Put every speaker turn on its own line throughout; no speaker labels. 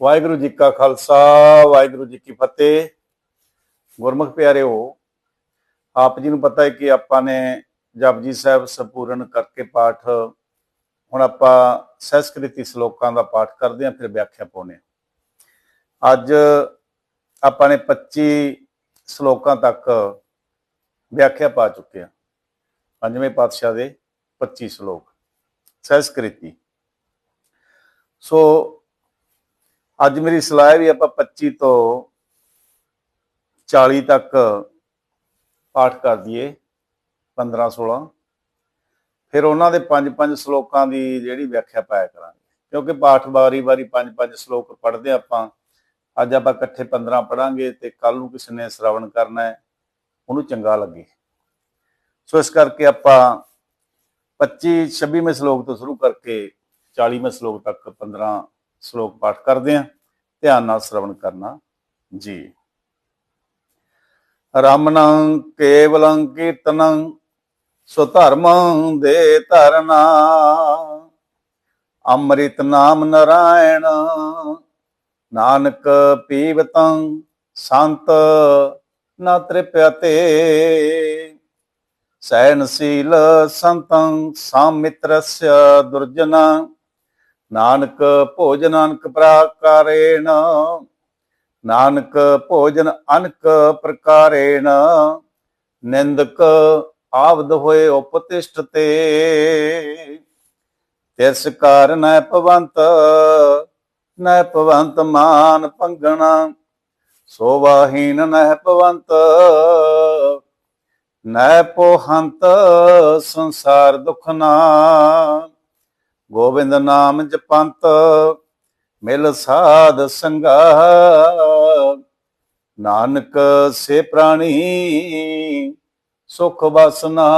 ਵਾਹਿਗੁਰੂ ਜੀ ਕਾ ਖਾਲਸਾ, ਵਾਹਿਗੁਰੂ ਜੀ ਕੀ ਫਤਿਹ। ਗੁਰਮੁਖ ਪਿਆਰਿਓ, ਆਪ ਜੀ ਨੂੰ ਪਤਾ ਹੈ ਕਿ ਆਪਾਂ ਨੇ ਜਪਜੀ ਸਾਹਿਬ ਸੰਪੂਰਨ ਕਰਕੇ ਪਾਠ, ਹੁਣ ਆਪਾਂ ਸੰਸਕ੍ਰਿਤੀ ਸ਼ਲੋਕਾਂ ਦਾ ਪਾਠ ਕਰਦੇ ਹਾਂ, ਫਿਰ ਵਿਆਖਿਆ ਪਾਉਨੇ ਹਾਂ। ਅੱਜ ਆਪਾਂ ਨੇ 25 ਸ਼ਲੋਕਾਂ ਤੱਕ ਵਿਆਖਿਆ ਪਾ ਚੁੱਕੇ ਹਾਂ। ਪੰਜਵੇਂ ਪਾਤਸ਼ਾਹ ਦੇ 25 ਸ਼ਲੋਕ, ਸੰਸਕ੍ਰਿਤੀ। ਸੋ ਅੱਜ ਮੇਰੀ ਸਲਾਹ ਹੈ ਵੀ ਆਪਾਂ 25 ਤੋਂ 40 ਤੱਕ ਪਾਠ ਕਰ ਦਈਏ 15 16 ਫਿਰ ਉਹਨਾਂ ਦੇ 5-5 ਸ਼ਲੋਕਾਂ ਦੀ ਜਿਹੜੀ ਵਿਆਖਿਆ ਪਾਇਆ ਕਰਾਂਗੇ। ਕਿਉਂਕਿ ਪਾਠ ਵਾਰੀ-ਵਾਰੀ 5-5 ਸ਼ਲੋਕ ਪੜ੍ਹਦੇ ਆਪਾਂ। ਅੱਜ ਆਪਾਂ ਇਕੱਠੇ 15 ਪੜਾਂਗੇ ਤੇ ਕੱਲ ਨੂੰ ਕਿਸੇ ਨੇ ਸ਼ਰਵਣ ਕਰਨਾ ਹੈ, ਉਹਨੂੰ ਚੰਗਾ ਲੱਗੇ। ਸੋ ਇਸ ਕਰਕੇ ਆਪਾਂ 25 26ਵੇਂ ਸ਼ਲੋਕ ਤੋਂ ਸ਼ੁਰੂ ਕਰਕੇ 40ਵੇਂ ਸ਼ਲੋਕ ਤੱਕ 15 ਸ਼ਲੋਕ ਪਾਠ ਕਰਦੇ ਹਾਂ, ਧਿਆਨ ਨਾਲ ਸ਼ਰਵਣ ਕਰਨਾ। ਜੀ। ਰਮਣੰ ਕੇਵਲੰ ਕੀਰਤਨੰ ਸੋ ਦੇ ਧਰਨਾ। ਅੰਮ੍ਰਿਤ ਨਾਮ ਨਰਾਇਣ, ਨਾਨਕ ਪੀਵਤੰ ਸੰਤ ਨਾ ਤ੍ਰਿਪਿਅਤੇ ਸੈਨਸ਼ੀਲ ਸੰਤੰ ਸਾਮਿਤਰस्य ਦੁਰਜਨਾ ਨਾਨਕ ਭੋਜਨ ਅਨਕ ਪ੍ਰਕਾਰੇਣ, ਨਾਨਕ ਭੋਜਨ ਅਨਕ ਪ੍ਰਕਾਰੇਣ, ਨਿੰਦਕ ਆਵਦ ਹੋਏ ਉਪਤਿਸ਼ਟ ਤੇ। ਤਿਸ ਕਾਰਨ ਪਵੰਤ ਨੈ ਪਵੰਤ ਮਾਨ ਪੰਗਣਾ ਸੋਵਾਹੀਨ ਨਹਿ ਪਵੰਤ ਨੈ ਪੋਹੰਤ ਸੰਸਾਰ ਦੁਖ ਨਾ। ਗੋਬਿੰਦ ਨਾਮ ਜਪੰਤ, ਮਿਲ ਸਾਧ ਸੰਗਾ ਨਾਨਕ ਸੇ ਪ੍ਰਾਣੀ, ਸੁਖ ਬਸਨਾ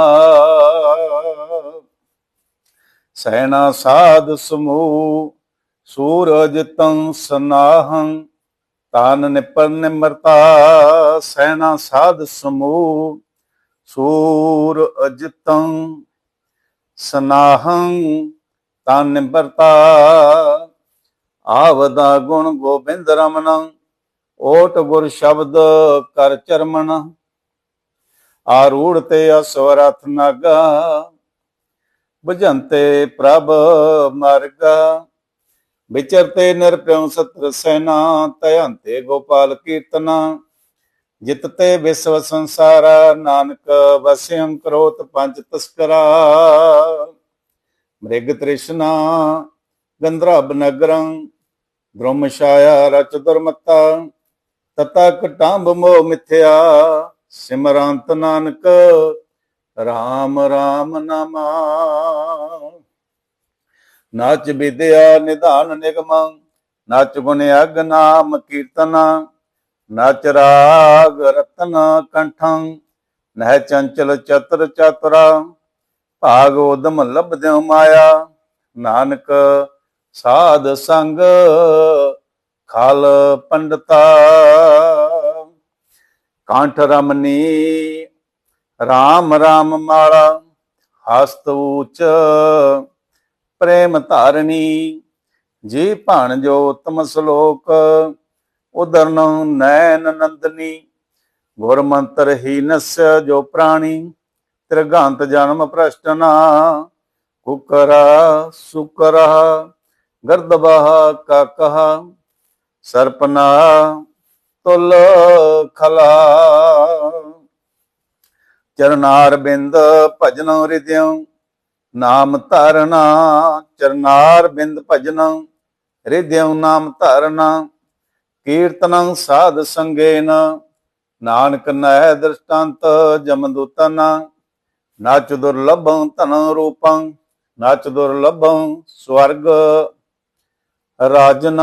ਸੈਨਾ ਸਾਧ ਸਮੂਹ, ਸੂਰਜ ਤੰ ਸਨਾਹੰ, ਤਾਨ ਨਿਪਰ ਨਿਮਰਤਾ। ਸੈਨਾ ਸਾਧ ਸਮੂਹ, ਸੂਰ ਅਜਤੰ ਸਨਾਹੰ ਤਾਨ ਨਿਮਰਤਾ ਆਵਦਾ ਗੁਣ ਗੋਬਿੰਦ ਰਮਨ, ਓਟ ਗੁਰ ਸ਼ਬਦ ਕਰ ਚਰਮਨ। ਆਰੂੜ ਤੇ ਅਸਵਰਥ ਨਾਗਾ ਬੁਝੰਤੇ ਪ੍ਰਭ ਮਰਗਾ। ਵਿਚਰਤੇ ਨਿਰਪਿਉ ਸਤਰ ਸੈਨਾ ਤਯੰਤੇ ਗੋਪਾਲ ਕੀਰਤਨਾ। ਜਿਤਤੇ ਵਿਸਵ ਸੰਸਾਰਾ, ਨਾਨਕ ਵਸਿਅੰ ਕਰੋਤ ਪੰਜ ਤਸਕਰਾ। ਮ੍ਰਿਗ ਤ੍ਰਿਸ਼ਨਾ ਗੰਧਰਬ ਨਗਰੰ, ਬ੍ਰਹਮ ਰਚ ਦੁਰਮਤਾ, ਤਤਾ ਕਟੰਬ ਮੋ ਮਿਥਿਆ, ਸਿਮਰੰਤ ਨਾਨਕ, ਰਾਮ ਰਾਮ ਨਾਮਾ। ਨਾਚ ਵਿਦਿਆ ਨਿਧਾਨ ਨਿਗਮ, ਨਾਚ ਗੁਣ ਅਗ ਨਾਮ ਕੀਰਤਨਾ, ਨਾਚ ਰਾਗ ਰਤਨ ਕੰਠੰ, ਨਹਿ ਚੰਚਲ ਚਤਰ ਚਤਰਾ। ਭਾਗ ਉਦਮ ਲਬਦਿ ਮਾਇਆ। ਨਾਨਕ ਸਾਧ ਸੰਗ ਖਾਲ ਪੰਡਤਾ। ਕਾਂਠ ਰਮਨੀ RAM RAM ਮਾਲਾ, ਹਸਤ ਊਚ ਪ੍ਰੇਮ ਧਾਰਨੀ। ਜੀ ਭਣ ਜੋ ਉਤਮ ਸ਼ਲੋਕ, ਉਦਰਨ ਨੈਣ ਨੰਦਨੀ। ਗੁਰ ਮੰਤਰ ਹੀ ਹੀਨਸ ਜੋ ਪ੍ਰਾਣੀ। ਤ੍ਰਿਗੰਤ ਜਨਮ ਪ੍ਰਸ਼ਟਨਾ ਕੁਕਰਾ ਸੁਕਰਾ ਗਰਦਬਾ ਕਾਕਹ ਸਰਪਨਾ ਤੁਲ ਖਲਾ। ਚਰਨਾਰ ਬਿੰਦ ਭਜਨ ਹਿਰਦਿਉ ਨਾਮ ਧਰਨਾ। ਚਰਨਾਰ ਬਿੰਦ ਭਜਨ ਹਿਰਦਿਉ ਨਾਮ ਧਰਨਾ। ਕੀਰਤਨੰ ਸਾਧ ਸੰਗੇਨ, ਨਾਨਕ ਨਹਿ ਦ੍ਰਿਸ਼ਟਾਂਤ ਜਮਦੂਤਨ ਨਾਚ ਦੁਰਲਭੰ ਧਨ ਰੂਪੰ ਨਾਚ ਦੁਰਲਭੰ ਸਵਰਗ ਰਾਜਨ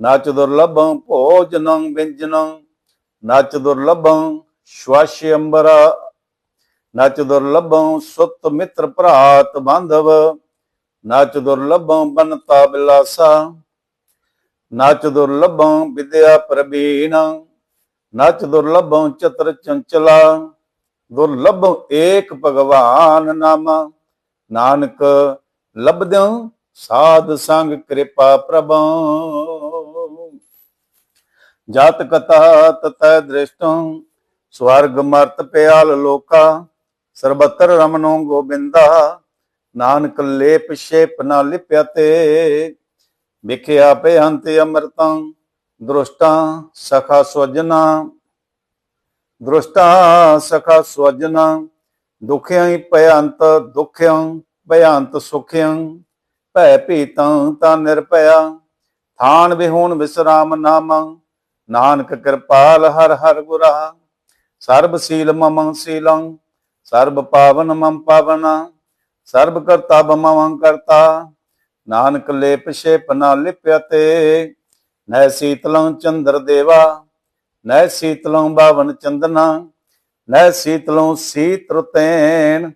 ਨਾਚ ਦੁਰਲਭੰ ਭੋਜਨੰ ਵਿੰਜਨੰ ਨਾਚ ਦੁਰਲਭੰ ਸ਼ਵਾਸ਼ੀ ਅੰਬਰਾ ਨਚ ਦੁਰਲਭੰ ਸੁਤ ਮਿੱਤਰ ਭਰਾਤ ਬਾਂਧਵ ਨਾਚ ਦੁਰਲਭੰ ਬਨਤਾ ਬਿਲਾਸਾ ਨਾਚ ਦੁਰਲਭੰ ਵਿਦਿਆ ਪ੍ਰਬੀਣ ਨਚ ਦੁਰਲਭੰ ਚਤਰ ਚੰਚਲਾ ਦੁਰਲਭ ਏਕ ਭਗਵਾਨ ਨਾਮਾ। ਨਾਨਕ ਲਬਦਿਉ ਸਾਧ ਸੰਗ ਕਿਰਪਾ ਪ੍ਰਭੰ। ਜਤ ਕਥਾ ਤਤੈ ਦ੍ਰਿਸ਼ਟੰ, ਸਵਰਗ ਮਰਤ ਪਿਆਲ ਲੋਕਾ। ਸਰਬਤਰ ਰਮਨੋ ਗੋਬਿੰਦਾ, ਨਾਨਕ ਲੇਪ ਸ਼ੇਪ ਨਾ ਲਿਪਿਆ ਤੇ। ਵਿਖਿਆ ਪੇ ਬੇਅੰਤ ਅੰਮ੍ਰਿਤੰ, ਦ੍ਰਸ਼ਟਾਂ, ਸਖਾ ਸਵਜਨਾ ਦ੍ਰਸ਼ਟਾ ਸਖਾ ਸਵਜਨਾ, ਦੁਖਿਆਂ ਹੀ ਭਯੰਤ ਦੁਖਿਆਂ, ਭਯੰਤ ਸੁਖਿਆਂ, ਭੈ ਭੀਤੰ ਤਾਂ ਨਿਰਭਇਆ। ਥਾਨ ਵਿਹੂਣ ਵਿਸਰਾਮ ਨਾਮ, ਨਾਨਕ ਕਿਰਪਾਲ ਹਰ ਹਰ ਗੁਰਾ। ਸਰਬ ਸੀਲ ਮਮੰ ਸੀਲੰ, ਸਰਬ ਪਾਵਨ ਮਮ ਪਾਵਨਾ। ਸਰਬ ਕਰਤਾ ਬਮੰ ਕਰਤਾ, ਨਾਨਕ ਲੇਪ ਸ਼ੇਪ ਨਾ ਲਿਪਿਆ ਤੇ। ਨੈ ਸੀਤਲੰ ਚੰਦਰ ਦੇਵਾ ਨੈ ਸੀਤਲੰ ਬਾਵਨ ਚੰਦਨਾ ਨੈ ਸੀਤਲੰ ਸੀਤ ਰਤੈਨ,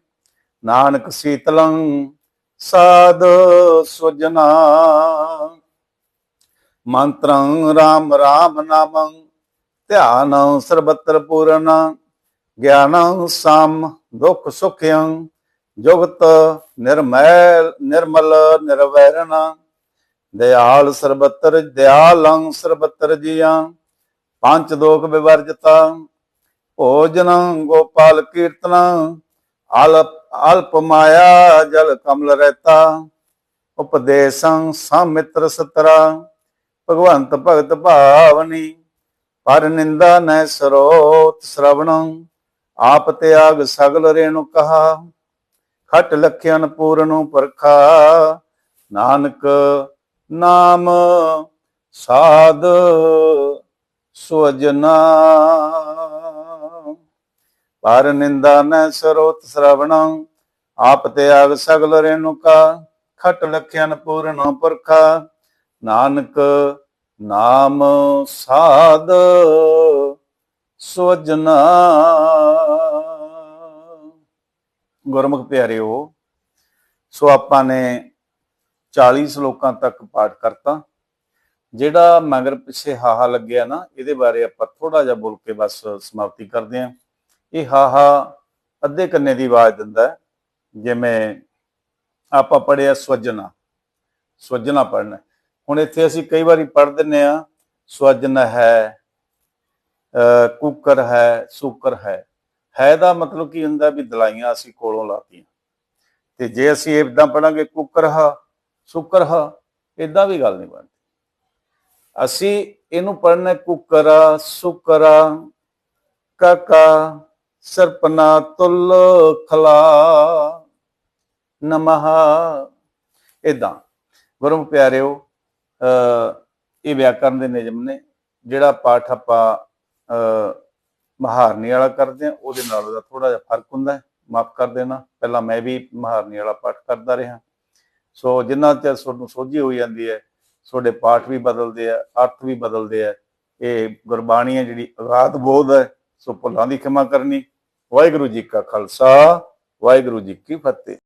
ਨਾਨਕ ਸੀਤਲੰ ਸਾਧ ਸੁਜਨਾ। ਮੰਤਰੰ ਰਾਮ ਰਾਮ ਨਾਮੰ, ਧਿਆਨੰ ਸਰਬਤਰ ਪੂਰਨ, ਗਿਆਨੰ ਸਮ ਦੁਖ ਸੁਖਿਯੰ ਜੁਗਤ ਨਿਰਮੈਲ, ਨਿਰਮਲ ਨਿਰਵੈਰਨ ਦਿਆਲ ਸਰਬਤਰ, ਦਿਆਲੰ ਸਰਬਤਰ ਜੀਆਂ। ਪੰਚ ਦੋਖ ਵਿਵਰਜਤਾ, ਭੋਜਨ, ਗੋਪਾਲ ਕੀਰਤਨ, ਅਲਪ ਅਲਪ ਮਾਇਆ, ਜਲ ਕਮਲ ਰਹਿਤਾ ਉਪਦੇਸੰ ਸਾਮਿਤਰ ਸਤਰਾ, ਭਗਵੰਤ ਭਗਤ ਭਾਵਨੀ, ਪਰ ਨਿੰਦਾ ਨੈ ਸਰੋਤ ਸ਼ਰਵਣੰ, ਆਪ ਤਿਆਗ ਸਗਲ ਰੇਣੁ ਕਹਾ, ਖਟ ਲਖਿਆਨ ਪੂਰਨੁ ਪਰਖਾ, ਨਾਨਕ ਨਾਮ ਸਾਧ ਸੁਜਨਾ ਪਰ ਨਿੰਦਾ ਨੈ ਸਰੋਤ ਸ਼ਰਵਣੰ, ਆਪ ਤਿਆਗ ਸਗਲ ਰੇਣੁ ਖਟ ਲਖਿਆਨ ਪੂਰਨ ਪੁਰਖਾ। ਨਾਨਕ ਨਾਮ ਸਾਧ ਸੁਜਨਾ ਗੁਰਮੁਖ ਪਿਆਰਿਓ, ਸੋ ਆਪਾਂ ਨੇ 40 ਸ਼ਲੋਕਾਂ ਤੱਕ ਪਾਠ ਕਰਤਾ। ਜਿਹੜਾ ਮਗਰ ਪਿੱਛੇ ਹਾਹਾ ਲੱਗਿਆ ਨਾ, ਇਹਦੇ ਬਾਰੇ ਆਪਾਂ ਥੋੜਾ ਜਿਹਾ ਬੋਲ ਕੇ ਬਸ ਸਮਾਪਤੀ ਕਰਦੇ ਹਾਂ। ਇਹ ਹਾਹਾ ਅੱਧੇ ਕੰਨੇ ਦੀ ਆਵਾਜ਼ ਦਿੰਦਾ ਜਿਵੇਂ ਆਪਾਂ ਪੜਿਆ ਸਵਜਨਾ ਸਵਜਨਾ ਪੜਨਾ ਹੁਣ ਇੱਥੇ ਅਸੀਂ ਕਈ ਵਾਰੀ ਪੜ ਦਿੰਨੇ ਆ ਸਵਜਨ ਹੈ, ਅ, ਕੁੱਕਰ ਹੈ, ਸੂਕਰ ਹੈ। ਹੈ ਦਾ ਮਤਲਬ ਕੀ ਹੁੰਦਾ ਵੀ ਦਲਾਈਆਂ ਅਸੀਂ ਕੋਲੋਂ ਲਾਤੀਆਂ। ਤੇ ਜੇ ਅਸੀਂ ਇਦਾਂ ਪੜਾਂਗੇ ਕੁੱਕਰ ਹਾ, ਸੁਕਰ ਹਾ ਇਦਾਂ ਵੀ ਗੱਲ ਨਹੀਂ ਬਣਦੀ। ਅਸੀਂ ਇਹਨੂੰ ਪੜਨਾ ਕੁੱਕਰਾ, ਸੁਕਰਾ, ਕਾਕਾ, ਸਰਪਨਾ, ਤੁਲ, ਖਲਾ, ਨਮਹ ਇਦਾਂ ਗੁਰੂ ਪਿਆਰਿਓ ਇਹ ਵਿਆਕਰਨ ਦੇ ਨਿਯਮ ਨੇ, ਜਿਹੜਾ ਪਾਠ ਆਪਾਂ ਅ ਮਹਾਰਨੀ ਵਾਲਾ ਕਰਦੇ ਆ ਉਹਦੇ ਨਾਲ ਉਹਦਾ ਥੋੜਾ ਜਿਹਾ ਫ਼ਰਕ ਹੁੰਦਾ ਹੈ। ਮਾਫ ਕਰ ਦੇਣਾ, ਪਹਿਲਾਂ ਮੈਂ ਵੀ ਮਹਾਰਨੀ ਵਾਲਾ ਪਾਠ ਕਰਦਾ ਰਿਹਾ। ਸੋ ਜਿੰਨਾ ਚਿਰ ਤੁਹਾਨੂੰ ਸੋਝੀ ਹੋਈ ਜਾਂਦੀ ਹੈ ਤੁਹਾਡੇ ਪਾਠ ਵੀ ਬਦਲਦੇ ਆ, ਅਰਥ ਵੀ ਬਦਲਦੇ ਆ। ਇਹ ਗੁਰਬਾਣੀ ਹੈ ਜਿਹੜੀ ਅਗਾਧ ਬੋਧ ਹੈ, ਸੋ ਭੁੱਲਾਂ ਦੀ ਖਿਮਾ ਕਰਨੀ। ਵਾਹਿਗੁਰੂ ਜੀ ਕਾ ਖਾਲਸਾ, ਵਾਹਿਗੁਰੂ ਜੀ ਕੀ ਫਤਿਹ।